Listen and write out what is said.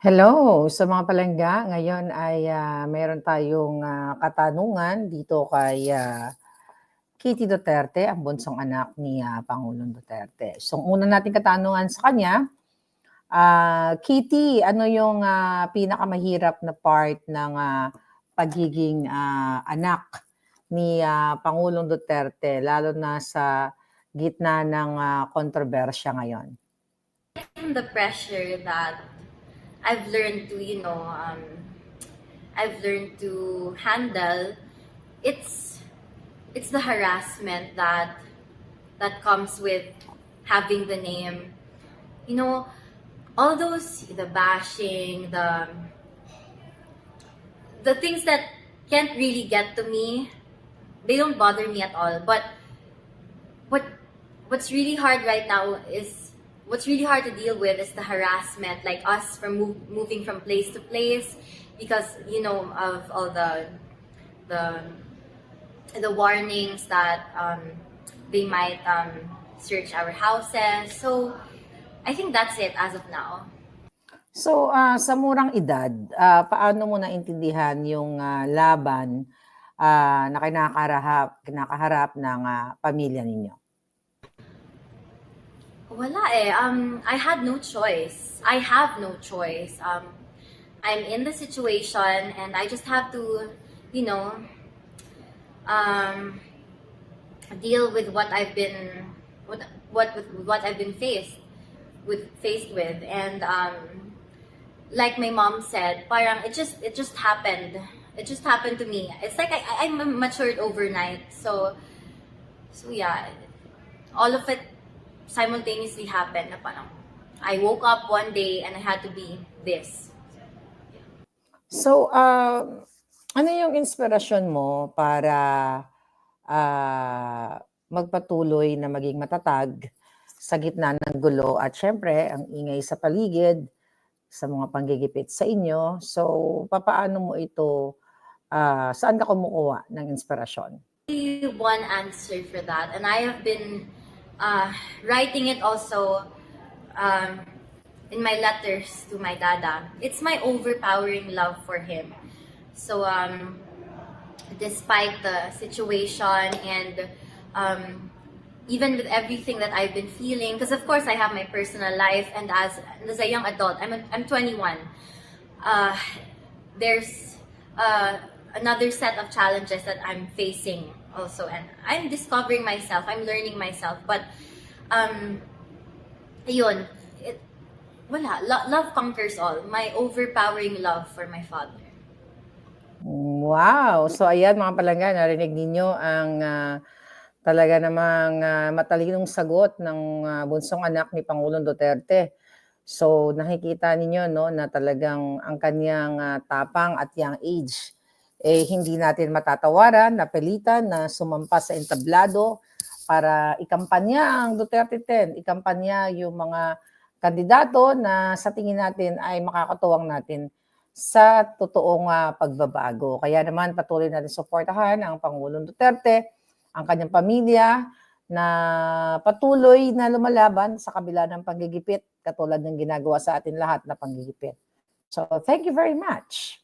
Hello sa mga palangga. Ngayon ay, ah, meron tayong, ah, katanungan dito kay, ah, Kitty Duterte, ang bunsong anak ni, ah, Pangulong Duterte. So, ang una nating katanungan sa kanya, ah, Kitty, ano yung, ah, pinakamahirap na part ng, ah, pagiging, ah, anak ni, ah, Pangulong Duterte lalo na sa gitna ng, ah, kontrobersya ngayon? the pressure that I've learned to, you know, um, I've learned to handle. It's it's the harassment that that comes with having the name. You know, all those the bashing, the the things that can't really get to me, they don't bother me at all. But what what's really hard right now is what's really hard to deal with is the harassment, like us from move, moving from place to place, because you know of all the the the warnings that um, they might um, search our houses. So I think that's it as of now. So, ah, sa murang edad, ah, paano mo naintindihan yung, ah, laban, ah, na kinakaharap kinakaharap ng, ah, pamilya ninyo? Wala eh. Um, I had no choice. I have no choice. Um, I'm in the situation and I just have to, you know, um, deal with what I've been, what, what, what I've been faced with, faced with. And, um, like my mom said, parang it just, it just happened. It just happened to me. It's like I, I matured overnight. So, so yeah, all of it simultaneously happened na parang I woke up one day and I had to be this. So, ah, ano yung inspirasyon mo para, ah, magpatuloy na maging matatag sa gitna ng gulo at siyempre ang ingay sa paligid, sa mga panggigipit sa inyo. So, papaano mo ito, ah, saan ka kumukuha ng inspirasyon? One answer for that, and I have been uh, writing it also um, in my letters to my dada. It's my overpowering love for him. So, um, despite the situation and um, even with everything that I've been feeling, because of course I have my personal life, and as as a young adult, I'm a, I'm 21. Uh, there's uh, another set of challenges that I'm facing also, and I'm discovering myself. I'm learning myself, but um, yun, it, wala. Lo- love conquers all. My overpowering love for my father. Wow! So ayan mga palangga, narinig ninyo ang ah, talaga namang ah, matalinong sagot ng ah, bunsong anak ni Pangulong Duterte. So nakikita ninyo no na talagang ang kanyang ah, tapang at young age eh hindi natin matatawaran, napilitan na sumampa sa entablado para ikampanya ang Duterte 10, ikampanya yung mga kandidato na sa tingin natin ay makakatuwang natin sa totoong ah, pagbabago. Kaya naman patuloy natin suportahan ang Pangulong Duterte, ang kanyang pamilya na patuloy na lumalaban sa kabila ng panggigipit katulad ng ginagawa sa atin lahat na panggigipit. So, thank you very much.